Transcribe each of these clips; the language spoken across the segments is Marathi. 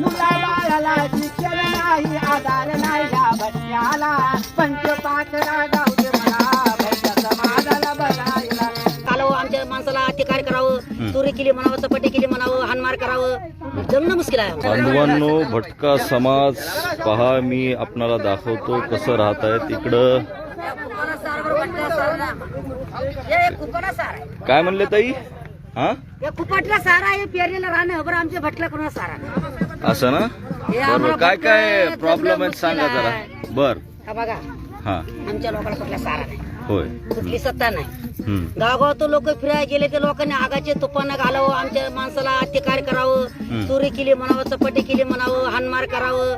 मुला बाळाला शिक्षण नाही आधार नाही या जाऊ दे मला बघायला काल आमच्या माणसाला करावं चोरी केली म्हणावं चपाटी केली म्हणावं हानमार करावं. जमणं मुश्किल आहे. बांधवांनो भटका समाज पहा मी आपणाला दाखवतो कसं राहत आहेत इकडं काय म्हणले ताई? हा? कुपाटला सारा आहे पेरलेला राहणं बरं आमच्या भटला कोणा सारा असं ना? बरोबर काय काय प्रॉब्लेम आहेत सांगा जरा. बर. हा बघा. हा. आमच्या लोकांना कुठला सारा नाही. होय. कुठली सत्ता नाही. हम्म. गावगाव तो लोक फिरायला गेले ते लोकांनी आगाचे तुपानं घालावं आमच्या माणसाला अत्याचार करावं चोरी केली म्हणावं चपाटी केली म्हणावं हानमार करावं.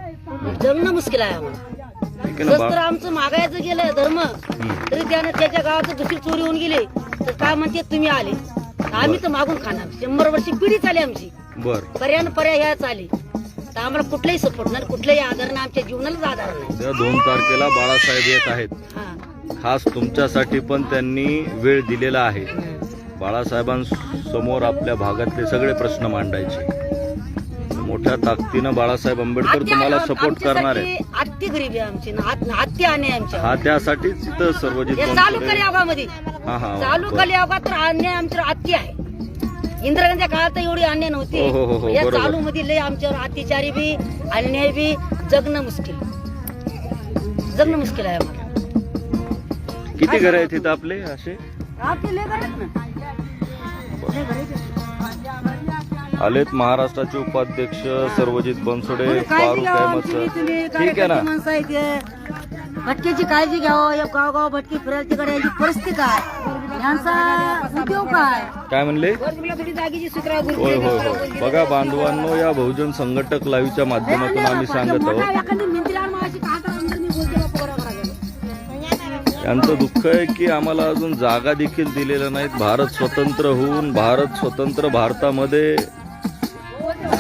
जमणं मुश्किल आहे आम्हाला. बा आमचं मागायचं गेलं धर्म तरी त्यानं त्याच्या गावात दुसरी चोरी होऊन गेली. तर काय म्हणते तुम्ही आले. आम्ही तर मागून खाणार. शंभर वर्षी पिढी चाली आमची. बर. पर्याय पर्याय ह्या चाली तर आम्हाला कुठलाही सपोर्ट नाही कुठल्याही आधार नाही आमच्या जीवनालाच आधार नाही. दोन तारखेला बाळासाहेब येत आहेत हा. खास तुमच्यासाठी पण त्यांनी वेळ दिलेला आहे. बाळासाहेबांसमोर आपल्या भागातले सगळे प्रश्न मांडायचे. मोठ्या ताकदीनं बाळासाहेब आंबेडकर तुम्हाला सपोर्ट करणार आहे. आत्ती गरीबी आहे आमची हत्ती आणि आमच्या. हा त्यासाठीच इथं सर्वजित हे चालू बनसोडे- कलियुगामध्ये. हा हा चालू बर. तर आत्ती आहे. इंदिरा गांधीच्या काळात तर एवढी अन्याय नव्हती. हो, हो, हो, हो, या बरोबर. चालू मध्ये लय आमच्यावर अत्याचारी बी अन्याय बी जगणं मुश्किल. जगणं मुश्किल आहे आम्हाला. किती घर आहेत इथं आपले असे? आपले लय घरात ना. लय घरात आहे. आलेत महाराष्ट्राचे उपाध्यक्ष सर्वजित बनसोडे फारुख अहमद आमची सर. तुम्ही ठीक आहे ना? माणसं भटक्याची काळजी घ्यावं या गावगाव भटकी फिरायला तिकडे याची परिस्थिती काय? यांचा उद्योग काय? काय म्हणले? होय होय होय. बघा बांधवांनो या बहुजन संघटक लाईव्हच्या माध्यमातून आम्ही सांगत आहोत. यांचं दुःख आहे की आम्हाला अजून जागा देखील दिलेल्या नाहीत. भारत स्वतंत्र होऊन भारत स्वतंत्र भारतामध्ये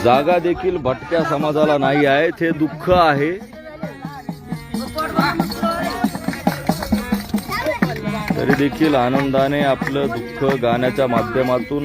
जागा देखील भटक्या समाजाला नाही आहेत. हे दुःख आहे. तरी देखील आनंदाने आपलं दुःख गाण्याच्या माध्यमातून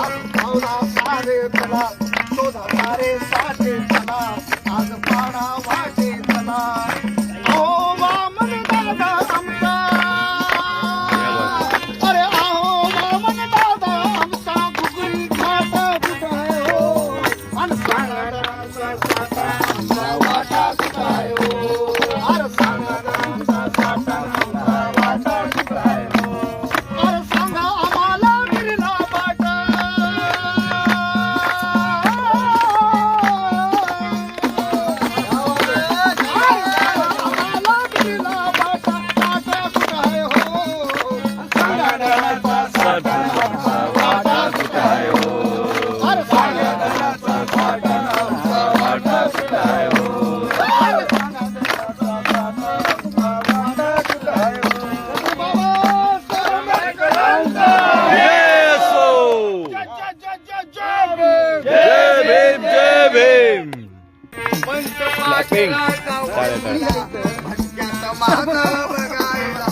好大大的个了，多大大的？क्लॅपिंग टाळ्या, टाळ्या.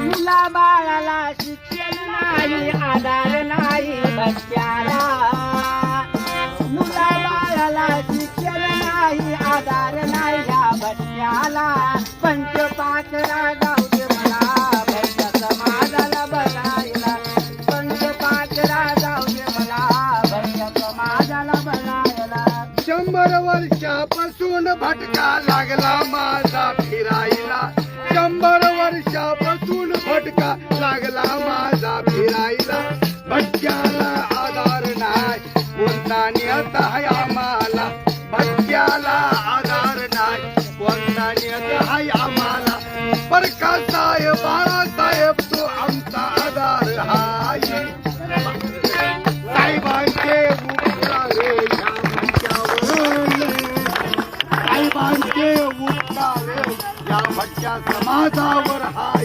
मुला बाळाला शिक्षण नाही आधार नाही फटका लागला माझा फिरायला. शंभर वर्षापासून फटका लागला माझा फिरायला. भटक्याला आधार नाही कोणता नियत आहे आम्हाला. भटक्याला आधार नाही कोणता नियत आहे आम्हाला. परका साहेबा या भटक्या समाजावर हाय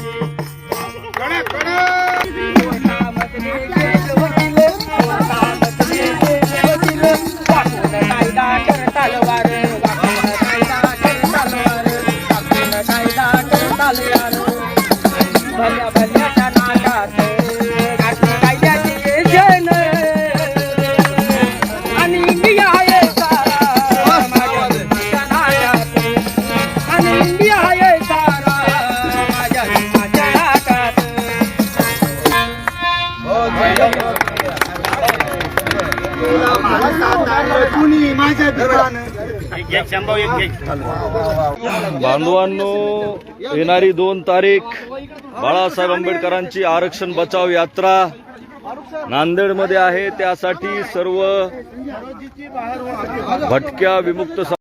कुणी माझ्या दुकान बांधवांनो येणारी दोन तारीख बाळासाहेब आंबेडकरांची आरक्षण बचाव यात्रा नांदेडमध्ये आहे. त्यासाठी सर्व भटक्या विमुक्त